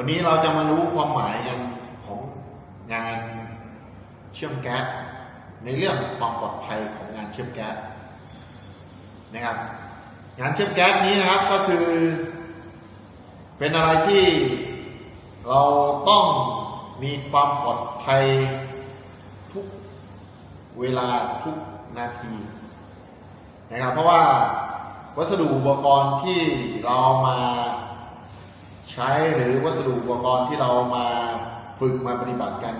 วันนี้เราจะมารู้ความหมายกันของงานเชื่อมแก๊สในเรื่องความปลอดภัยของงานเชื่อมแก๊สนะครับ งานเชื่อมแก๊สนี้นะครับก็คือ เป็นอะไรที่เราต้องมีความปลอดภัยทุกเวลาทุกนาทีนะครับ เพราะว่าวัสดุอุปกรณ์ที่เรามา ใช้หรือวัสดุอุปกรณ์ที่เรามาฝึกมาปฏิบัติกัน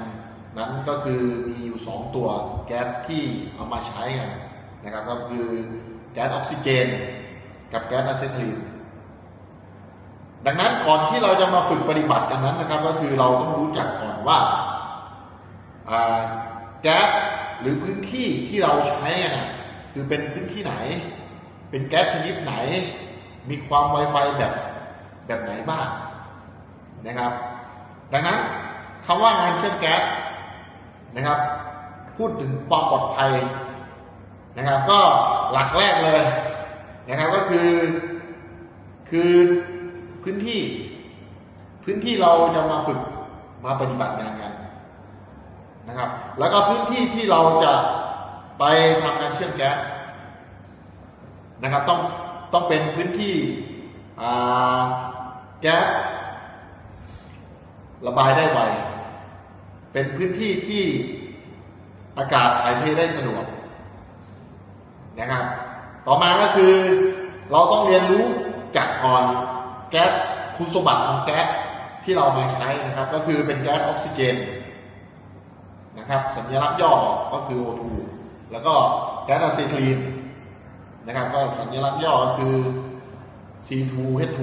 นั้นก็คือมีอยู่สองตัวแก๊สที่เอามาใช้กันนะครับก็คือแก๊สออกซิเจน กับแก๊สอะเซทิลีนดังนั้นก่อนที่เราจะมาฝึกปฏิบัติกันนั้นนะครับ ก็คือเราต้องรู้จักก่อนว่าแก๊สหรือพื้นที่ที่เราใช้กันนะคือเป็นพื้นที่ไหน เป็นแก๊สชนิดไหน มีความ Wi-Fi แบบ แบบไหนบ้างนะครับ ดังนั้นคำว่างานเชื่อมแก๊สนะครับ พูดถึงความปลอดภัยนะครับ ก็หลักแรกเลยนะครับก็คือคือพื้นที่พื้นที่เราจะมาฝึกมาปฏิบัติงานกันนะครับ แล้วก็พื้นที่ที่เราจะไปทำงานเชื่อมแก๊สนะครับ ต้องต้องเป็นพื้นที่อ่า แก๊สระบายได้ไว เป็นพื้นที่ที่อากาศถ่ายเทได้สะดวกนะครับ ต่อมาก็คือเราต้องเรียนรู้จากก่อนแก๊สคุณสมบัติของแก๊สที่เรามาใช้นะครับ ก็คือเป็นแก๊สออกซิเจนนะครับสัญลักษณ์ย่อก็คือ O2 แล้วก็แก๊สอะเซทิลีนนะครับก็สัญลักษณ์ย่อก็คือ C2H2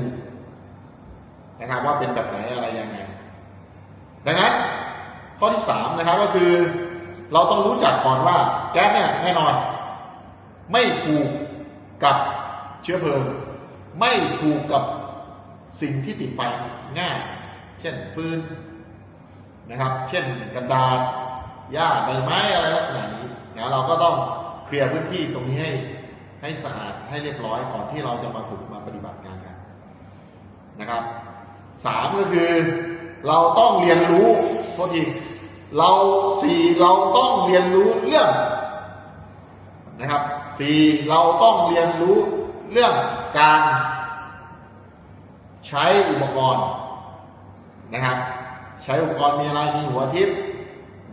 นะครับ ว่าเป็นแบบไหนอะไรยังไง ดังนั้นข้อที่3นะครับก็คือ เราต้องรู้จักก่อนว่าแก๊สเนี่ยแน่นอน ไม่ถูกกับเชื้อเพลิง ไม่ถูกกับสิ่งที่ติดไฟง่าย เช่นฟืนนะครับ เช่นกระดาษหญ้าใบไม้อะไรลักษณะนี้นะเราก็ต้องเคลียร์พื้นที่ตรงนี้ให้ให้สะอาดให้เรียบร้อยก่อนที่เราจะมาฝึกมาปฏิบัติงานกันนะครับสามก็คือ เราต้องเรียนรู้โทษทีเราสี่เราต้องเรียนรู้เรื่องนะครับสี่เราต้องเรียนรู้เรื่องการใช้อุปกรณ์นะครับ ใช้อุปกรณ์มีอะไรมีหัวทิพย์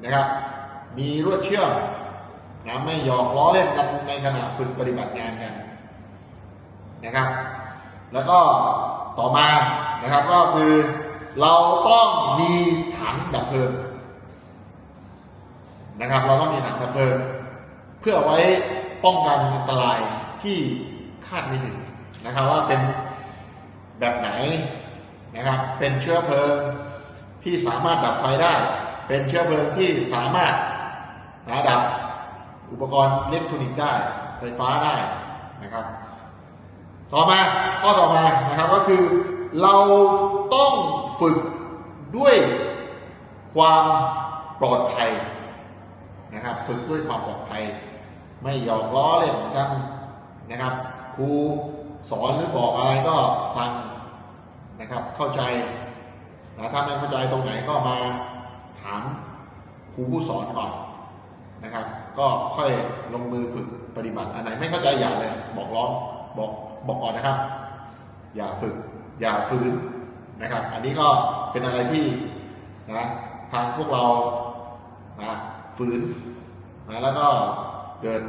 นะครับ มีลวดเชื่อมนะไม่หยอกล้อเล่นกันในขณะฝึกปฏิบัติงานกันนะครับ แล้วก็ ต่อมานะครับก็คือเราต้องมีถังดับเพลิงนะครับ เราต้องมีถังดับเพลิง เพื่อไว้ป้องกันอันตรายที่คาดไม่ถึงนะครับ ว่าเป็นแบบไหนนะครับ เป็นเชื้อเพลิงที่สามารถดับไฟได้ เป็นเชื้อเพลิงที่สามารถนะดับอุปกรณ์อิเล็กทรอนิกส์ได้ ไฟฟ้าได้นะครับ ต่อมาข้อต่อมานะครับก็คือ เราต้องฝึกด้วยความปลอดภัยนะครับ ฝึกด้วยความปลอดภัย ไม่หยอกล้อเล่นกันนะครับครูสอนหรือบอกอะไรก็ฟังนะครับเข้าใจนะถ้าไม่เข้าใจตรงไหนก็มาถามครูผู้สอนก่อนนะครับ ก็ค่อยลงมือฝึกปฏิบัติอันไหนไม่เข้าใจอย่าเลย บอกร้องบอก บอกก่อนนะครับ อย่าฝึก อย่าฝืนนะครับ อันนี้ก็เป็นอะไรที่นะทางพวกเรานะฝืนนะแล้วก็เกิด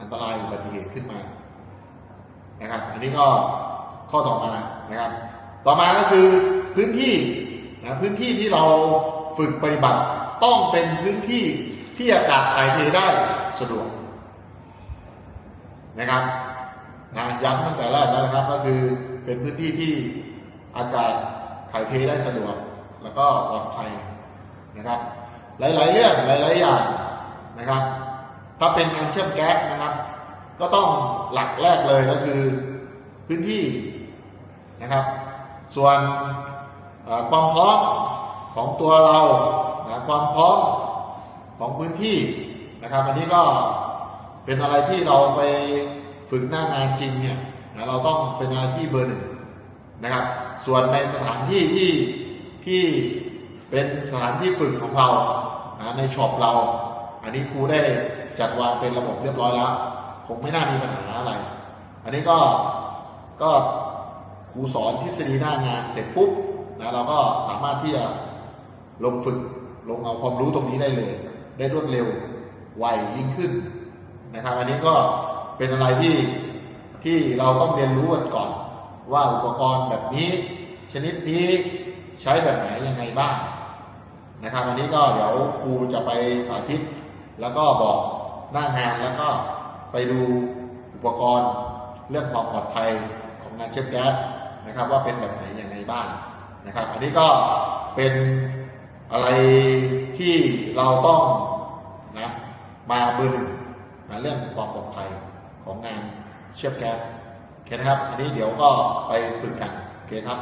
อันตรายอุบัติเหตุขึ้นมานะครับ อันนี้ก็ข้อต่อมานะครับ ต่อมาก็คือพื้นที่นะพื้นที่ที่เราฝึกปฏิบัติต้องเป็นพื้นที่ที่อากาศถ่ายเทได้สะดวกนะครับ นะย้ำตั้งแต่แรกแล้วนะครับ ก็คือเป็นพื้นที่ที่อากาศถ่ายเทได้สะดวก แล้วก็ปลอดภัยนะครับ หลาย ๆ เรื่องหลาย ๆ อย่างนะครับ ถ้าเป็นงานเชื่อมแก๊สนะครับ ก็ต้องหลักแรกเลยก็คือพื้นที่นะครับ ส่วนความพร้อมของตัวเรานะความพร้อมของพื้นที่นะครับ อันนี้ก็เป็นอะไรที่เราไป ฝึกหน้างานจริงเนี่ยนะเราต้องเป็นอะไรที่เบอร์หนึ่งนะครับ ส่วนในสถานที่ที่ที่เป็นสถานที่ฝึกของเรานะในช็อปเรา อันนี้ครูได้จัดวางเป็นระบบเรียบร้อยแล้ว คงไม่น่ามีปัญหาอะไร อันนี้ก็ก็ครูสอนทฤษฎีหน้างานเสร็จปุ๊บนะเราก็สามารถที่จะลงฝึกลงเอาความรู้ตรงนี้ได้เลย ได้รวดเร็วไวยิ่งขึ้นนะครับ อันนี้ก็ เป็นอะไรที่ที่เราต้องเรียนรู้กันก่อน ว่าอุปกรณ์แบบนี้ ชนิดนี้ใช้แบบไหนยังไงบ้างนะครับอันนี้ก็เดี๋ยวครูจะไปสาธิต แล้วก็บอกหน้างานแล้วก็ไปดูอุปกรณ์เรื่องความปลอดภัยของงานเชื่อมแก๊สนะครับ ว่าเป็นแบบไหนยังไงบ้างนะครับ อันนี้ก็เป็นอะไรที่เราต้องนะมาเบอร์หนึ่งนะเรื่องความปลอดภัย ของงานเชื่อมแก๊สโอเคนะครับ อันนี้เดี๋ยวก็ไปฝึกกันโอเคครับ